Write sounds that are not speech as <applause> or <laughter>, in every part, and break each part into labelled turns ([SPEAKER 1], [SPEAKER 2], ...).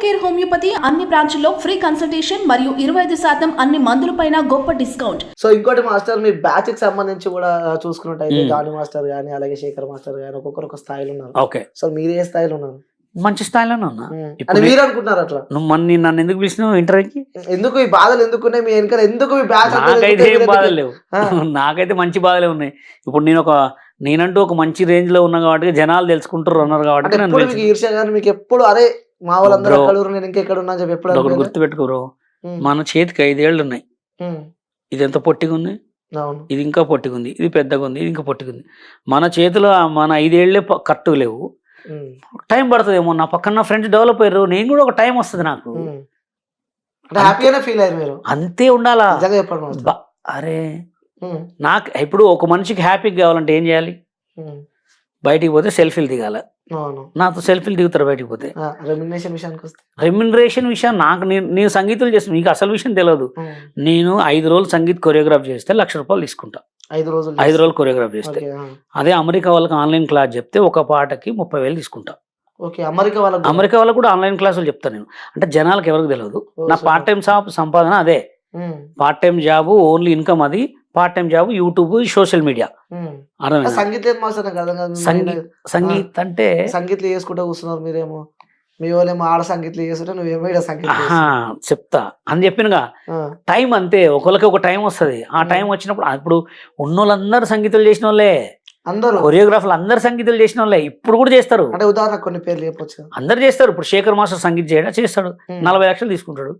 [SPEAKER 1] Care homeopathy అన్ని బ్రాంచుల్లో free consultation మరియు ఇరవై ఐదు శాతం అన్ని మందులపైన గొప్ప డిస్కౌంట్
[SPEAKER 2] సో ఇంకోటి మాస్టర్ మీ బ్యాచ్కి సంబంధించి కూడా చూసుకున్నట్టయితే. గాని మాస్టర్ గానీ అలాగే శేఖర్ మాస్టర్ గానీ ఒక్కొక్కరు ఒక స్థాయిలో ఉన్నారు
[SPEAKER 3] ఓకే
[SPEAKER 2] సో మీరు ఏ స్థాయిలో ఉన్నారు
[SPEAKER 3] మంచి స్థాయిలోనే ఉన్నా. ఇప్పుడు
[SPEAKER 2] మీరు అనుకుంటున్నారు అట్లా
[SPEAKER 3] నువ్వు మన నేను నన్ను ఎందుకు పిలిచినావు ఇంటర్వ్యూకి
[SPEAKER 2] ఎందుకు ఈ బాధలు ఎందుకున్నాయి మీ వెనకాల ఎందుకు మీ బ్యాచ్
[SPEAKER 3] నాకైతే ఏం? బాధలు లేవు. <laughs> నాకైతే మంచి బాధలే ఉన్నాయి ఇప్పుడు నేను ఒక నేనంటూ ఒక మంచి రేంజ్లో ఉన్నా కాబట్టి జనాలు తెలుసుకుంటారు అన్నారు కాబట్టి
[SPEAKER 2] మీకు. ఈర్ష్య కానీ మీకు ఎప్పుడు అదే మా వాళ్ళందరూ
[SPEAKER 3] Bro.
[SPEAKER 2] ఎక్కడ ఉన్నారు, నేను ఇంకా ఎక్కడ ఉన్నా అని చెప్పి ఎప్పుడు
[SPEAKER 3] ఒకటి. మన చేతికి ఐదేళ్ళు ఉన్నాయి. ఇది ఎంత పొట్టిగా ఉంది
[SPEAKER 2] అవును
[SPEAKER 3] ఇది ఇంకా పొట్టిగా ఉంది ఇది పెద్దగా ఉంది ఇది ఇంకా పొట్టిగా ఉంది మన చేతిలో ఆ మన ఐదేళ్ళే ప- కరెక్ట్ లేవు. టైం పడుతుందేమో నా పక్కన నా ఫ్రెండ్స్ డెవలప్ అయ్యారు నేను కూడా ఒక టైం వస్తుంది నాకు.
[SPEAKER 2] అంటే హ్యాపీగానే ఫీల్ అయ్యారు మీరు
[SPEAKER 3] అంతే ఉండాలా
[SPEAKER 2] నిజంగా చెప్పండి మాస్టర్.
[SPEAKER 3] బా- అరే. నాకు ఇప్పుడు ఒక మనిషికి హ్యాపీగా కావాలంటే ఏం చేయాలి. బయటికి పోతే సెల్ఫీలు దిగాల. నాతో సెల్ఫీలు దిగుతారు బయటికి పోతే.
[SPEAKER 2] విషయానికి వస్తే.
[SPEAKER 3] రెమ్యునరేషన్ విషయం నాకు నేను సంగీతం చేస్తాను మీకు అసలు విషయం తెలియదు. నేను ఐదు రోజులు సంగీత్ కొరియోగ్రాఫ్ చేస్తే లక్ష రూపాయలు తీసుకుంటా.
[SPEAKER 2] ఐదు రోజులు
[SPEAKER 3] ఐదు రోజులు కొరియోగ్రాఫ్ చేస్తే. అదే అమెరికా వాళ్ళకి ఆన్లైన్ క్లాస్ చెప్తే ఒక పాటకి ముప్పై వేలు తీసుకుంటా.
[SPEAKER 2] ఓకే అమెరికా వాళ్ళకి కూడా?
[SPEAKER 3] అమెరికా వాళ్ళకి కూడా ఆన్లైన్ క్లాసులు చెప్తాను నేను. అంటే జనాలకు ఎవరికి తెలియదు నా. పార్ట్ టైం షాప్ సంపాదన అదే. Part time job only income అది. Part time job YouTube social media
[SPEAKER 2] Sangeet
[SPEAKER 3] Sangeet అంటే
[SPEAKER 2] సంగీత్లు చేసుకుంటూ కూర్చున్నారు మీరేమో. మీ వాళ్ళేమో ఆడ సంగీత్లు చేస్తుంటే నువ్వేమో ఇక్కడ సంగీతం
[SPEAKER 3] చెప్తా. అని చెప్పినగా టైం అంతే. ఒకరికి ఒక టైం వస్తుంది. ఆ టైం వచ్చినప్పుడు ఇప్పుడు ఉన్నోళ్ళందరూ సంగీతాలు చేసిన వాళ్ళే.
[SPEAKER 2] అందరూ.
[SPEAKER 3] కొరియోగ్రాఫర్లు అందరు సంగీతాలు చేసిన వాళ్ళే ఇప్పుడు కూడా చేస్తారు.
[SPEAKER 2] అంటే ఉదాహరణ కొన్ని పేర్లు చెప్పొచ్చు.
[SPEAKER 3] అందరు చేస్తారు. ఇప్పుడు శేఖర్ మాస్టర్ సంగీత్ చేయడం? చేస్తాడు. నలభై లక్షలు తీసుకుంటాడు.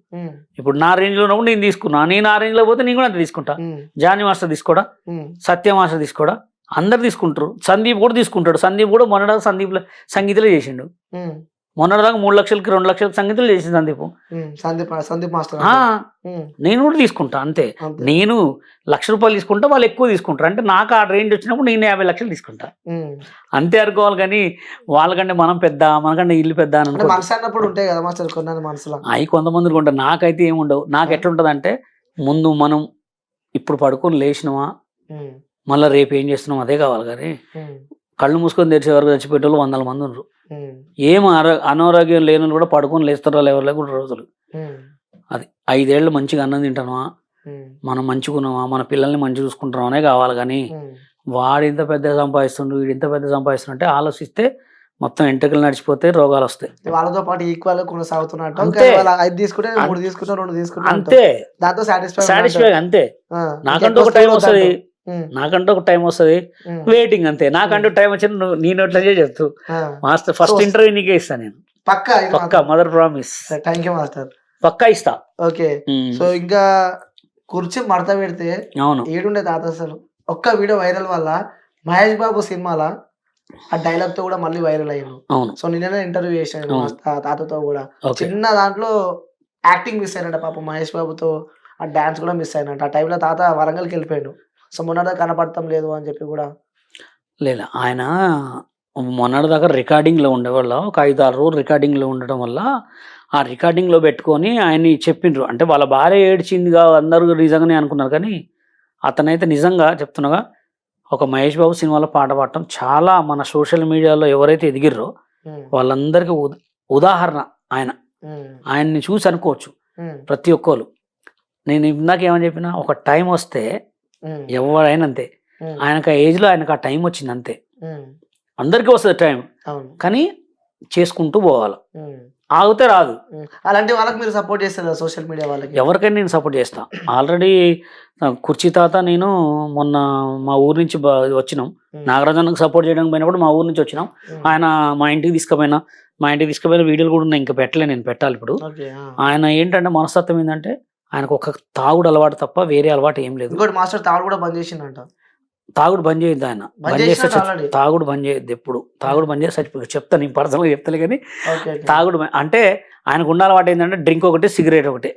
[SPEAKER 3] ఇప్పుడు నా రేంజ్లో ఉన్నప్పుడు నేను తీసుకున్నా. నేను ఆ రేంజ్లో పోతే నేను కూడా అంత తీసుకుంటా. జానీ మాస్టర్ తీసుకోడా. సత్య మాస్టర్ తీసుకోడా? అందరు తీసుకుంటారు. సందీప్ కూడా తీసుకుంటాడు. సందీప్ కూడా మొన్నటిదాకా సందీప్ సంగీతలే చేసిండు. మొన్నటిదాకా మూడు లక్షలకి రెండు లక్షలకి సంగీతలు చేసిండు సందీప్.
[SPEAKER 2] సందీప్ సందీప్ మాస్టర్.
[SPEAKER 3] నేను కూడా తీసుకుంటా అంతే. నేను లక్ష రూపాయలు తీసుకుంటా వాళ్ళు ఎక్కువ తీసుకుంటారు అంటే నాకు ఆ రేంజ్ వచ్చినప్పుడు నేను యాభై లక్షలు తీసుకుంటా. అంతే అనుకోవాలి కానీ వాళ్ళకంటే మనం పెద్ద మనకంటే ఇల్లు పెద్ద అని
[SPEAKER 2] అన్నప్పుడు ఉంటాయి కదా మాస్టర్ కొన్ని మనసులో
[SPEAKER 3] అవి కొంతమందికి ఉంటాయి నాకైతే ఏమి ఉండవు నాకు ఎట్లుంటుంది అంటే ముందు మనం ఇప్పుడు పడుకొని లేచినామా
[SPEAKER 2] మ్మ్.
[SPEAKER 3] మళ్ళీ రేపు ఏం చేస్తున్నాం అదే కావాలి కానీ. కళ్ళు మూసుకొని తెరిచే వరకు చచ్చిపోయేటోళ్ళు వందల మంది ఉన్నారు
[SPEAKER 2] మ్మ్. ఏం
[SPEAKER 3] అనారోగ్యం లేని కూడా పడుకొని లేస్తారో లేవలే కూడా రోజులు. అది ఐదేళ్ళు మంచిగా అన్నం తింటామా
[SPEAKER 2] మ్మ్.
[SPEAKER 3] మనం మంచిగున్నామా మన పిల్లల్ని మంచిగా చూసుకుంటున్నామనే కావాలి కానీ. వాడు ఇంత పెద్ద సంపాదిస్తుండు వీడు ఇంత పెద్ద సంపాదిస్తుండు అంటే ఆలోచిస్తే మొత్తం ఎంటకలు నడిచిపోతే రోగాలు వస్తాయి.
[SPEAKER 2] వాళ్ళతో పాటు ఈక్వల్ కొనసాగుతున్నట్టు ఐదు తీసుకుంటే మూడు తీసుకుంటా రెండు తీసుకుంటా
[SPEAKER 3] అంతే.
[SPEAKER 2] దాంతో సాటిస్ఫై
[SPEAKER 3] సాటిస్ఫై అంతే. నాకంటూ ఒక టైం వస్తుంది నాకంటూ ఒక టైం వస్తుంది. వెయిటింగ్ అంతే. నాకంటూ టైం వచ్చిన నువ్వు నీ నోట్లే చెప్తూ. మాస్టర్ ఫస్ట్ ఇంటర్వ్యూ నీకే ఇస్తా నేను.
[SPEAKER 2] పక్కా
[SPEAKER 3] పక్కా mother promise
[SPEAKER 2] thank you master.
[SPEAKER 3] పక్కా ఇస్తా.
[SPEAKER 2] ఓకే. సో ఇంకా కుర్చీ మడత పెడితే
[SPEAKER 3] అవును.
[SPEAKER 2] ఏడుండే తాత అసలు. ఒక్క వీడియో వైరల్ వల్ల మహేష్ బాబు సినిమాల ఆ డైలాగ్తో కూడా మళ్ళీ వైరల్ అయ్యాను
[SPEAKER 3] అవును.
[SPEAKER 2] సో నిన్ననే ఇంటర్వ్యూ చేశాను తాతతో కూడా. చిన్న దాంట్లో యాక్టింగ్ మిస్ అయినట్ట పాప మహేష్ బాబుతో ఆ డాన్స్ కూడా మిస్ అయినట్టు. ఆ టైంలో తాత వరంగల్కి వెళ్ళిపోయాడు. సో మొన్నదా కనపడతాం లేదు అని చెప్పి కూడా.
[SPEAKER 3] లేదా ఆయన మొన్నటి దాకా రికార్డింగ్లో ఉండేవాళ్ళ ఒక ఐదు ఆరు రోజులు రికార్డింగ్లో ఉండడం వల్ల ఆ రికార్డింగ్లో పెట్టుకొని ఆయన్ని చెప్పిండ్రు అంటే వాళ్ళ భార్య ఏడ్చిందిగా అందరూ నిజంగానే అనుకున్నారు కానీ అతనైతే నిజంగా చెప్తున్నాగా ఒక మహేష్ బాబు సినిమాలో పాట పాడటం చాలా మన సోషల్ మీడియాలో ఎవరైతే ఎదిగిర్రో వాళ్ళందరికీ ఉద- ఉదాహరణ ఆయన. ఆయన్ని చూసి అనుకోవచ్చు ప్రతి ఒక్కరు నేను ఇందాక ఏమని చెప్పినా ఒక టైం వస్తే ఎవరైనా అంతే. ఆయనకు ఆ ఏజ్లో ఆయనకు ఆ టైం వచ్చింది అంతే. అందరికీ వస్తుంది టైం కానీ చేసుకుంటూ పోవాలి. ఆగితే రాదు.
[SPEAKER 2] అలాంటి వాళ్ళకి మీరు సపోర్ట్ చేస్తారు సోషల్ మీడియా వాళ్ళకి?
[SPEAKER 3] ఎవరికైనా నేను సపోర్ట్ చేస్తా. ఆల్రెడీ కుర్చీ తాత నేను మొన్న మా ఊరు నుంచి వచ్చినాం.
[SPEAKER 2] ఉమ్,
[SPEAKER 3] నాగరాజన్నకు సపోర్ట్ చేయడానికి పోయినప్పుడు మా ఊరు నుంచి వచ్చినాం. ఆయన మా ఇంటికి తీసుకుపోయినా. మా ఇంటికి తీసుకుపోయిన వీడియోలు కూడా ఉన్నాయి. ఇంకా పెట్టలే నేను పెట్టాలి ఇప్పుడు. ఆయన ఏంటంటే మనస్తత్వం ఏంటంటే ఆయనకు ఒక తాగుడు అలవాటు తప్ప వేరే అలవాటు ఏం లేదు.
[SPEAKER 2] ఇంకోటి మాస్టర్ తాడు కూడా బంద్ చేసిండంట.
[SPEAKER 3] తాగుడు బంద్ చేయొద్దు ఆయన.
[SPEAKER 2] బంద్
[SPEAKER 3] చేస్తే. తాగుడు బంద్ చేయొద్దు ఎప్పుడు. తాగుడు బంద్ చేస్తే చచ్చిపో. చెప్తాను నేను పర్సనల్గా చెప్తాను కానీ. తాగుడు అంటే ఆయనకు ఉన్న అలవాటు ఏంటంటే డ్రింక్ ఒకటి సిగరెట్ ఒకటి.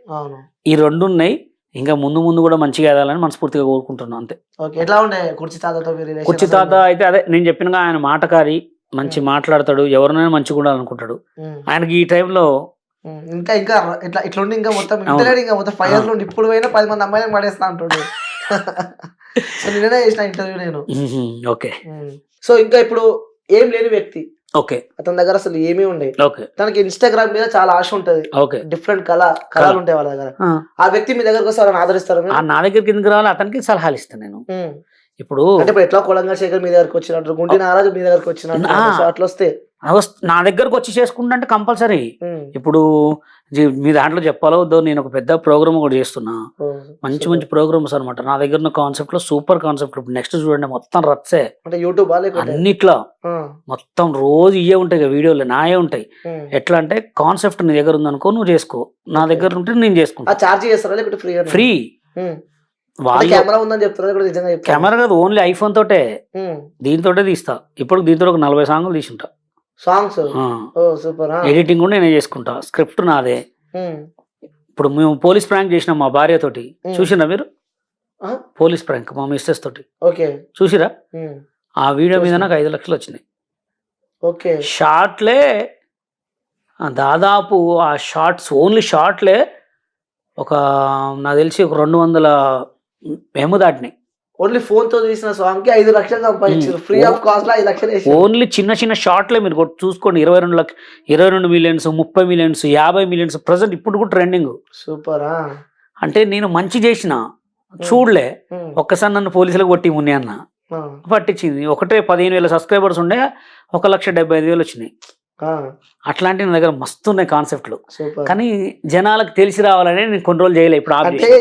[SPEAKER 3] ఈ రెండు ఉన్నాయి. ఇంకా ముందు ముందు కూడా మంచిగా ఎదాలని మనస్ఫూర్తిగా కోరుకుంటున్నాను అంతే.
[SPEAKER 2] ఎట్లా ఉండే కుర్చీ తాతతో
[SPEAKER 3] కుర్చీ? తాత అయితే అదే నేను చెప్పినగా ఆయన మాటకారి మంచి మాట్లాడతాడు ఎవరినైనా మంచిగా ఉండాలనుకుంటాడు. ఆయనకి ఈ టైంలో
[SPEAKER 2] ఉమ్, ఇంకా ఇంకా ఇట్లా ఇట్లా ఉండి ఇంకా మొత్తం. ఇంటలేడు ఇంకా మొత్తం ఫైవ్ ఇయర్స్. నుండి ఇప్పుడు పోయినా పది మంది అమ్మాయిలను పడేస్తా అంటుండు. <laughs> సో నిన్ననే చేసిన ఇంటర్వ్యూ నేను.
[SPEAKER 3] ఓకే.
[SPEAKER 2] సో ఇంకా ఇప్పుడు ఏం లేని వ్యక్తి.
[SPEAKER 3] ఓకే.
[SPEAKER 2] అతని దగ్గర అసలు ఏమీ ఉండే.
[SPEAKER 3] ఓకే.
[SPEAKER 2] తనకి ఇన్స్టాగ్రామ్ మీద చాలా ఆశ ఉంటది.
[SPEAKER 3] ఓకే.
[SPEAKER 2] డిఫరెంట్ కళ కళలు ఉంటాయి వాళ్ళ దగ్గర.
[SPEAKER 3] ఆ,
[SPEAKER 2] ఆ వ్యక్తి మీ దగ్గరకు వస్తే వాళ్ళని ఆదరిస్తారు మీరు?
[SPEAKER 3] ఆ నా దగ్గరికి ఎందుకు రావాలి? అతనికి సలహాలు ఇస్తాను నేను.
[SPEAKER 2] ఉమ్.
[SPEAKER 3] ఇప్పుడు
[SPEAKER 2] అంటే ఇప్పుడు ఎట్లా కొలంగా శేఖర్ మీ దగ్గరకు వచ్చినట్టు గుండి నారాజు మీ దగ్గరకు వచ్చినట్టు
[SPEAKER 3] ఆ.
[SPEAKER 2] సో అట్లా వస్తే?
[SPEAKER 3] నా దగ్గరకు వచ్చి చేసుకుంటా అంటే కంపల్సరీ. ఇప్పుడు మీ దాంట్లో చెప్పాలో వద్దో నేను ఒక పెద్ద ప్రోగ్రామ్ కూడా చేస్తున్నా. మంచి. మంచి ప్రోగ్రామ్స్ అనమాట నా దగ్గర ఉన్న కాన్సెప్ట్లో సూపర్ కాన్సెప్ట్ ఇప్పుడు నెక్స్ట్ చూడండి మొత్తం రచ్చే.
[SPEAKER 2] యూట్యూబ్
[SPEAKER 3] అన్నిట్లో. మొత్తం రోజు ఇవే ఉంటాయి కదా వీడియోలు నాయే ఉంటాయి. ఎట్లా అంటే కాన్సెప్ట్ నీ దగ్గర ఉందనుకో నువ్వు చేసుకో. నా. దగ్గర ఉంటే నేను చేసుకుంటా.
[SPEAKER 2] ఫ్రీ. కెమెరా
[SPEAKER 3] కాదు ఓన్లీ ఐఫోన్ తోటే. దీంతోటే తీస్తా. ఇప్పుడు దీంతో ఒక నలభై సాంగులు తీసుంటా.
[SPEAKER 2] సాంగ్స్. ఓ సూపర్
[SPEAKER 3] ఎడిటింగ్ కూడా నేనే చేసుకుంటా. స్క్రిప్ట్ నాదే. ఇప్పుడు మేము పోలీస్ ప్రాంక్ చేసినాం మా భార్యతోటి.
[SPEAKER 2] Hmm.
[SPEAKER 3] చూసిరా మీరు? పోలీస్ ప్రాంక్ మా మిస్సెస్ తోటి.
[SPEAKER 2] ఓకే.
[SPEAKER 3] చూసిరా. ఆ వీడియో మీద
[SPEAKER 2] చూసిన.
[SPEAKER 3] నాకు ఐదు లక్షలు వచ్చినాయి.
[SPEAKER 2] ఓకే.
[SPEAKER 3] షార్ట్లే దాదాపు ఆ షార్ట్స్ ఓన్లీ షార్ట్లే ఒక నాకు తెలిసి ఒక రెండు వందల మేము దాటినాయి.
[SPEAKER 2] ఓన్లీ ఫోన్తో తీసిన సాంగ్కి ఐదు లక్షలు సంపాదించారు. ఫ్రీ ఆఫ్ కాస్ట్లో ఐదు లక్షలు
[SPEAKER 3] ఓన్లీ చిన్న చిన్న షార్ట్లే మీరు చూసుకోండి. ఇరవై రెండు లక్ష ఇరవై రెండు మిలియన్స్ ముప్పై మిలియన్స్ యాభై మిలియన్స్ ప్రజెంట్ ఇప్పుడు కూడా ట్రెండింగ్.
[SPEAKER 2] సూపర్?
[SPEAKER 3] అంటే నేను మంచి చేసిన చూడలే. ఒక్కసారి నన్ను పోలీసులకు కొట్టి ముని అన్న. పట్టించింది. ఒకటే పదిహేను వేల సబ్స్క్రైబర్స్ ఉండే ఒక లక్ష డెబ్బై ఐదు వేలు వచ్చినాయి. అట్లాంటి నా దగ్గర మస్తు ఉన్నాయి కాన్సెప్ట్లు. కానీ జనాలకు తెలిసి రావాలని నేను కొన్ని రోజులు చేయలే ఇప్పుడు.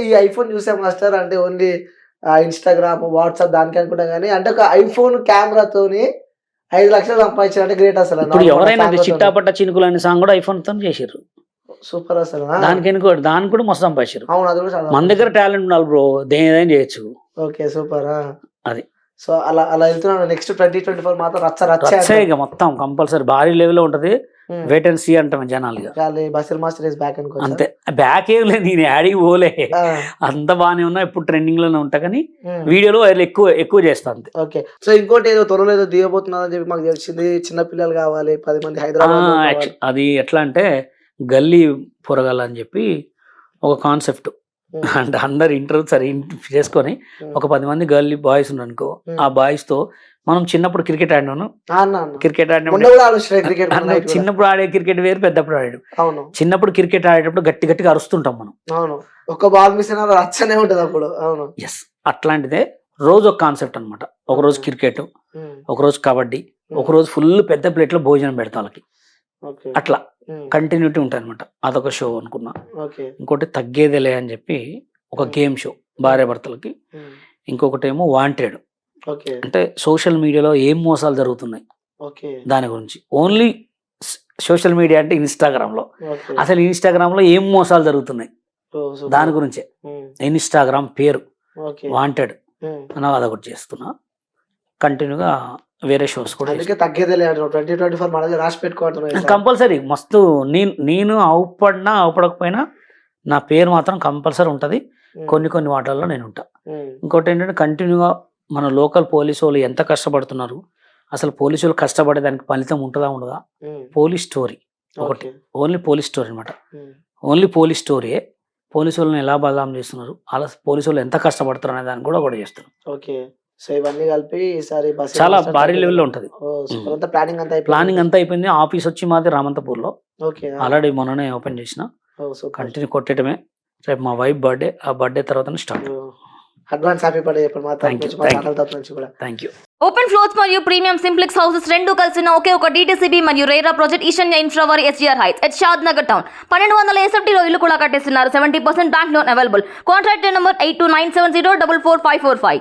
[SPEAKER 2] ఈ ఐఫోన్ చూసాం మాస్టర్ అంటే ఓన్లీ ఇన్స్టాగ్రామ్ వాట్సాప్ దానికి అనుకుంటాం కానీ అంటే ఒక ఐఫోన్ కెమెరాతోని ఐదు లక్షలు సంపాదించారు అంటే గ్రేట్ అసలు.
[SPEAKER 3] ఇప్పుడు ఎవరైనా చిట్టాపట్ట చినుకులు అనే సాంగ్ కూడా ఐఫోన్తో చేసారు
[SPEAKER 2] సూపర్ అసలు.
[SPEAKER 3] దానికి ఎనుకో దానికి కూడా మస్తు సంపాదించారు
[SPEAKER 2] అవును అది కూడా
[SPEAKER 3] మన దగ్గర టాలెంట్ ఉండాలి బ్రో దేనిదైనా చేయొచ్చు.
[SPEAKER 2] ఓకే సూపర్
[SPEAKER 3] అది.
[SPEAKER 2] సో అలా అలా వెళ్తున్నాను. నెక్స్ట్ ట్వంటీ ట్వంటీ ఫోర్ మాత్రం రచ్చ రచ్చ
[SPEAKER 3] మొత్తం కంపల్సరీ. భారీ లెవెల్లో ఉంటది. వెయిట్ అండ్ సీ అంటాం జనాలు
[SPEAKER 2] మాస్టర్ ఇస్ బ్యాక్ అనుకో
[SPEAKER 3] అంతే. బ్యాక్ ఏం లేదు నేను యాడికి పోలే. అంత బాగానే ఉన్నా ఇప్పుడు ట్రెండింగ్లోనే ఉంటా కానీ వీడియోలో వైరల్ ఎక్కువ ఎక్కువ చేస్తా అంతే.
[SPEAKER 2] ఓకే. సో ఇంకోటి ఏదో త్వరలో ఏదో దిగబోతున్నదని చెప్పి మాకు తెలిసింది చిన్న పిల్లలు కావాలి పది మంది హైదరాబాద్
[SPEAKER 3] అది ఎట్లా అంటే గల్లీ పొరగాల అని చెప్పి ఒక కాన్సెప్ట్ అంటే అందరు ఇంటర్వ్యూ సరే చేసుకొని ఒక పది మంది గల్లీ బాయ్స్ ఉన్నారనుకో
[SPEAKER 2] Hmm.
[SPEAKER 3] ఆ బాయ్స్తో మనం చిన్నప్పుడు క్రికెట్ ఆడినాను. క్రికెట్ అన్న చిన్నప్పుడు ఆడే క్రికెట్ వేరు పెద్దప్పుడు ఆడాడు.
[SPEAKER 2] అవును.
[SPEAKER 3] చిన్నప్పుడు క్రికెట్ ఆడేటప్పుడు గట్టి గట్టిగా అరుస్తుంటాం మనం.
[SPEAKER 2] అవును. ఒక బాల్ మిస్ అయినా రచ్చనే ఉంటది అప్పుడు. అవును.
[SPEAKER 3] ఎస్ అట్లాంటిదే రోజు ఒక కాన్సెప్ట్ అన్నమాట. ఒక రోజు
[SPEAKER 2] Hmm.
[SPEAKER 3] క్రికెట్
[SPEAKER 2] ఉమ్,
[SPEAKER 3] ఒక రోజు కబడ్డీ
[SPEAKER 2] ఉమ్,
[SPEAKER 3] ఒక రోజు ఫుల్ పెద్ద ప్లేట్లో భోజనం పెడతా వాళ్ళకి. అట్లా కంటిన్యూటీ ఉంటాయి అనమాట అదొక షో అనుకున్నా. ఇంకోటి తగ్గేదేలే అని చెప్పి ఒక
[SPEAKER 2] Hmm.
[SPEAKER 3] గేమ్ షో భార్య భర్తలకి
[SPEAKER 2] ఉమ్,
[SPEAKER 3] ఇంకొకటి ఏమో వాంటెడ్. అంటే సోషల్ మీడియాలో ఏం మోసాలు జరుగుతున్నాయి?
[SPEAKER 2] ఓకే.
[SPEAKER 3] దాని గురించి. ఓన్లీ సోషల్ మీడియా అంటే ఇన్స్టాగ్రామ్లో
[SPEAKER 2] ఓకే.
[SPEAKER 3] అసలు ఇన్స్టాగ్రామ్లో ఏం మోసాలు జరుగుతున్నాయి. దాని గురించే. ఇన్స్టాగ్రామ్ పేరు. వాంటెడ్. అని అదొకటి చేస్తున్నా. కంటిన్యూగా వేరే షోస్ కూడా కంపల్సరీ మస్తు నేను నేను అవపడినా అవపడకపోయినా నా పేరు మాత్రం కంపల్సరీ ఉంటుంది. కొన్ని కొన్ని వాటిల్లో నేను ఉంటా. ఇంకోటి ఏంటంటే కంటిన్యూగా మన లోకల్ పోలీసు వాళ్ళు ఎంత కష్టపడుతున్నారు? అసలు పోలీసు వాళ్ళు కష్టపడే దానికి ఫలితం ఉంటుందా ఉండదా? పోలీస్ స్టోరీ ఒకటి. ఓన్లీ పోలీస్ స్టోరీ అనమాట ఓన్లీ పోలీస్ స్టోరీయే పోలీసు వాళ్ళని ఎలా బదనాం చేస్తున్నారు? అలా పోలీసు వాళ్ళు ఎంత కష్టపడుతున్నారు అనే దాన్ని కూడా ఒకటి చేస్తారు
[SPEAKER 2] ఓకే. సో ఇవన్నీ కలిపి ఈసారి
[SPEAKER 3] చాలా భారీ లెవెల్లో ఉంటుంది.
[SPEAKER 2] ప్లానింగ్ అంతా అయిపోయింది.
[SPEAKER 3] ప్లానింగ్ అంతా అయిపోయింది. ఆఫీస్ వచ్చి మాది రామంతపూర్లో.
[SPEAKER 2] ఓకే.
[SPEAKER 3] ఆల్రెడీ మొన్ననే ఓపెన్ చేసిన. కంటిన్యూ కొట్టడమే రేపు మా వైఫ్ బర్త్డే. ఆ బర్త్డే తర్వాత స్టార్ట్.
[SPEAKER 2] అడ్వాన్స్ హ్యాపీ బర్త్డే చెప్పండి మా తరపు
[SPEAKER 3] you,
[SPEAKER 2] నుంచి మా. ఛానల్ తరపు నుంచి కూడా.
[SPEAKER 3] థ్యాంక్ యూ
[SPEAKER 4] ఓపెన్ ఫ్లోర్స్ మరియు ప్రీమియం సింప్లెక్స్ హౌసెస్ రెండు కలిసిన ఒకే ఒక డీటీసీబీ మరియు RERA project Eshanya ఇన్ఫ్రావర్ SGR heights at Shadnagar town పన్నెండు వందల ఎస్ఎఫ్టీలో ఇల్లు కూడా కట్టేస్తున్నారు. Seventy percent bank loan available contract number eight two nine seven zero double four five four five